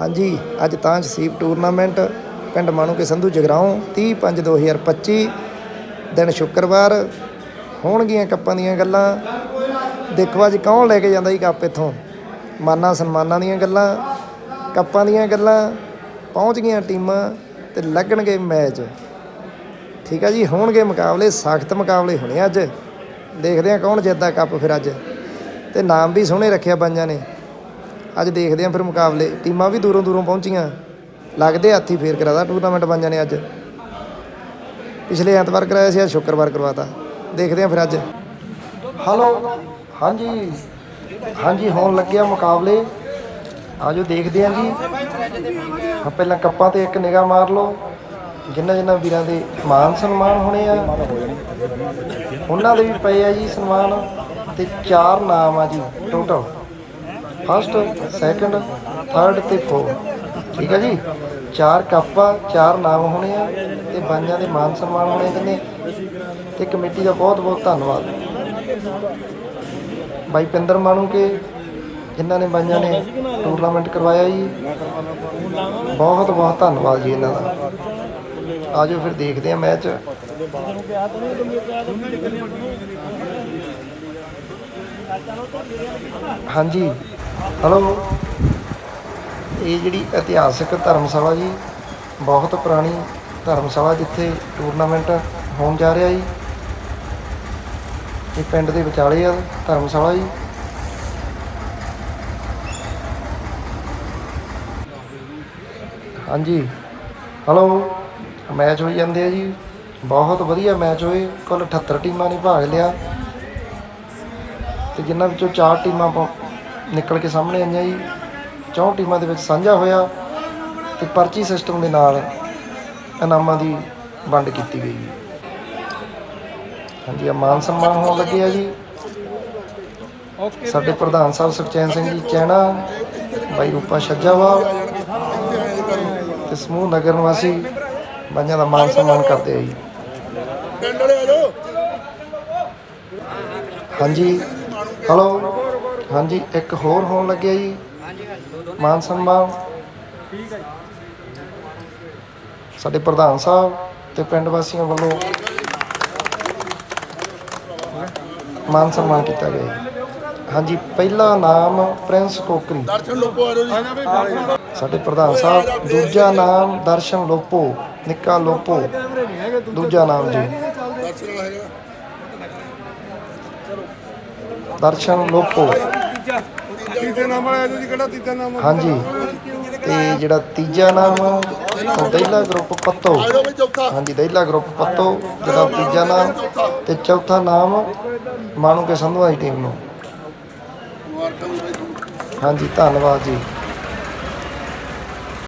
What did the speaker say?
ਹਾਂਜੀ, ਅੱਜ ਤਾਂ ਸੀਪ ਟੂਰਨਾਮੈਂਟ ਪਿੰਡ ਮਾਣੂਕੇ ਸੰਧੂ ਜਗਰਾਉਂ 30 5 2025 ਦਿਨ ਸ਼ੁੱਕਰਵਾਰ, ਹੋਣਗੀਆਂ ਕੱਪਾਂ ਦੀਆਂ ਗੱਲਾਂ। ਦੇਖੋ ਅੱਜ ਕੌਣ ਲੈ ਕੇ ਜਾਂਦਾ ਜੀ ਕੱਪ ਇੱਥੋਂ? ਮਾਨਾਂ ਸਨਮਾਨਾਂ ਦੀਆਂ ਗੱਲਾਂ, ਕੱਪਾਂ ਦੀਆਂ ਗੱਲਾਂ, ਪਹੁੰਚ ਗਈਆਂ ਟੀਮਾਂ ਤੇ ਲੱਗਣਗੇ ਮੈਚ। ਠੀਕ ਆ ਜੀ, ਹੋਣਗੇ ਮੁਕਾਬਲੇ, ਸਖਤ ਮੁਕਾਬਲੇ ਹੋਣੇ ਅੱਜ। ਦੇਖਦੇ ਆ ਕੌਣ ਜਿੱਤਦਾ ਕੱਪ ਫਿਰ ਅੱਜ। ਤੇ ਨਾਮ ਵੀ ਸੋਹਣੇ ਰੱਖਿਆ ਪੰਜਾਂ ਨੇ। ਅੱਜ ਦੇਖਦੇ ਆ ਫਿਰ ਮੁਕਾਬਲੇ। ਟੀਮਾਂ ਵੀ ਦੂਰੋਂ ਦੂਰੋਂ ਪਹੁੰਚੀਆਂ। ਲੱਗਦੇ ਹੱਥੀ ਫੇਰ ਕਰਾਦਾ ਟੂਰਨਾਮੈਂਟ ਬਾਈਆਂ ਨੇ ਅੱਜ। ਪਿਛਲੇ ਐਤਵਾਰ ਕਰਾਇਆ ਸੀ, ਅੱਜ ਸ਼ੁੱਕਰਵਾਰ ਕਰਵਾਤਾ। ਦੇਖਦੇ ਆ ਫਿਰ ਅੱਜ। ਹਲੋ ਹਾਂਜੀ। ਹਾਂਜੀ, ਹੋਣ ਲੱਗਿਆ ਮੁਕਾਬਲੇ। ਆਜੋ ਦੇਖਦੇ ਆਂ ਜੀ। ਆ ਪਹਿਲਾਂ ਕੱਪਾਂ ਤੇ ਇੱਕ ਨਿਗਾਹ ਮਾਰ ਲਓ। ਜਿੰਨਾ ਜਿੰਨਾ ਵੀਰਾਂ ਦੇ ਮਾਨ ਸਨਮਾਨ ਹੋਣੇ ਆ। ਉਹਨਾਂ ਦੇ ਵੀ ਪਏ ਆ ਜੀ ਸਨਮਾਨ। ਤੇ ਚਾਰ ਨਾਮ ਆ ਜੀ ਟੋਟਲ ਫਸਟ ਸੈਕੰਡ ਥਰਡ ਤੇ ਫੋਰਥ ਠੀਕ ਹੈ ਜੀ? ਚਾਰ ਕੱਪ ਆ ਚਾਰ ਨਾਮ ਹੋਣੇ ਆ ਤੇ ਬਾਈਆਂ ਦੇ ਮਾਨ ਸਨਮਾਨ ਹੋਣੇ ਕਹਿੰਦੇ ਤੇ ਕਮੇਟੀ ਦਾ ਬਹੁਤ ਬਹੁਤ ਧੰਨਵਾਦ। ਬਾਈ ਪਿੰਦਰ ਮਾਣੂ ਕੇ, ਜਿਨ੍ਹਾਂ ਨੇ ਬਾਈਆਂ ਨੇ ਟੂਰਨਾਮੈਂਟ ਕਰਵਾਇਆ ਜੀ। ਬਹੁਤ ਬਹੁਤ ਧੰਨਵਾਦ ਜੀ ਇਹਨਾਂ ਦਾ। ਆਜੋ ਫਿਰ ਦੇਖਦੇ ਆ ਮੈਚ। ਹਾਂਜੀ। ਹਲੋ ਇਹ ਜਿਹੜੀ ਇਤਿਹਾਸਕ ਧਰਮਸ਼ਾਲਾ ਜੀ, ਬਹੁਤ ਪੁਰਾਣੀ ਧਰਮਸ਼ਾਲਾ ਜਿੱਥੇ ਟੂਰਨਾਮੈਂਟ ਹੋਣ ਜਾ ਰਿਹਾ ਜੀ। ਇਹ ਪਿੰਡ ਦੇ ਵਿਚਾਲੇ ਆ ਧਰਮਸ਼ਾਲਾ ਜੀ। ਹਾਂਜੀ। ਹਲੋ ਮੈਚ ਹੋਈ ਜਾਂਦੇ ਆ ਜੀ। ਬਹੁਤ ਵਧੀਆ ਮੈਚ ਹੋਏ। ਕੁੱਲ 78 ਟੀਮਾਂ ਨੇ ਭਾਗ ਲਿਆ। ਤੇ ਜਿਨ੍ਹਾਂ ਵਿੱਚੋਂ ਚਾਰ ਟੀਮਾਂ ਪਹੁੰ- ਨਿਕਲ ਕੇ ਸਾਹਮਣੇ ਆਈਆਂ ਜੀ। ਚੌਂ ਟੀਮਾਂ ਦੇ ਵਿੱਚ ਸਾਂਝਾ ਹੋਇਆ ਤੇ ਪਰਚੀ ਸਿਸਟਮ ਦੇ ਨਾਲ ਇਨਾਮਾਂ ਦੀ ਵੰਡ ਕੀਤੀ ਗਈ ਜੀ। ਹਾਂਜੀ ਆ ਮਾਨ ਸਨਮਾਨ ਹੋਣ ਲੱਗੇ ਆ ਜੀ। ਸਾਡੇ ਪ੍ਰਧਾਨ ਸਾਹਿਬ ਸੁਖਚੈਨ ਸਿੰਘ ਜੀ ਚੈਣਾ, ਬਾਈ ਰੂਪਾ ਛੱਜਾਵਾ ਤੇ ਸਮੂਹ ਨਗਰ ਨਿਵਾਸੀ ਬਾਈਆਂ ਦਾ ਮਾਨ ਸਨਮਾਨ ਕਰਦੇ ਆ ਜੀ। ਹਾਂਜੀ ਹਲੋ ਹਾਂਜੀ, ਇੱਕ ਹੋਰ ਹੋਣ ਲੱਗਿਆ ਜੀ। ਮਾਨ ਸਨਮਾਨ। ਸਾਡੇ ਪ੍ਰਧਾਨ ਸਾਹਿਬ ਤੇ ਪਿੰਡ ਵਾਸੀਆਂ ਵੱਲੋਂ ਮਾਨ ਸਨਮਾਨ ਕੀਤਾ ਗਿਆ ਜੀ। ਹਾਂਜੀ, ਪਹਿਲਾ ਨਾਮ ਪ੍ਰਿੰਸ ਕੋਕਰੀ। ਸਾਡੇ ਪ੍ਰਧਾਨ ਸਾਹਿਬ, ਦੂਜਾ ਨਾਮ ਦਰਸ਼ਨ ਲੋਪੋ, ਨਿੱਕਾ ਲੋਪੋ। ਦੂਜਾ ਨਾਮ ਜੀ। ਦਰਸ਼ਨ ਲੋਪੋ ਤੀਜੇ ਨਾਮ ਵਾਲਾ ਜੀ ਕਿਹੜਾ ਤੀਜਾ ਨਾਮ ਹਾਂਜੀ। ਤੇ ਜਿਹੜਾ ਤੀਜਾ ਨਾਮ ਉਹ ਦਹਿਲਾ ਗਰੁੱਪ ਪੱਤੋ। ਹਾਂਜੀ ਦਹਿਲਾ ਗਰੁੱਪ ਪੱਤੋ ਜਿਹੜਾ ਤੀਜਾ ਨਾਮ। ਤੇ ਚੌਥਾ ਨਾਮ ਮਾਣੂ ਕੇ ਸੰਧੂ ਦੀ ਟੀਮ ਨੂੰ। ਹਾਂਜੀ ਧੰਨਵਾਦ ਜੀ।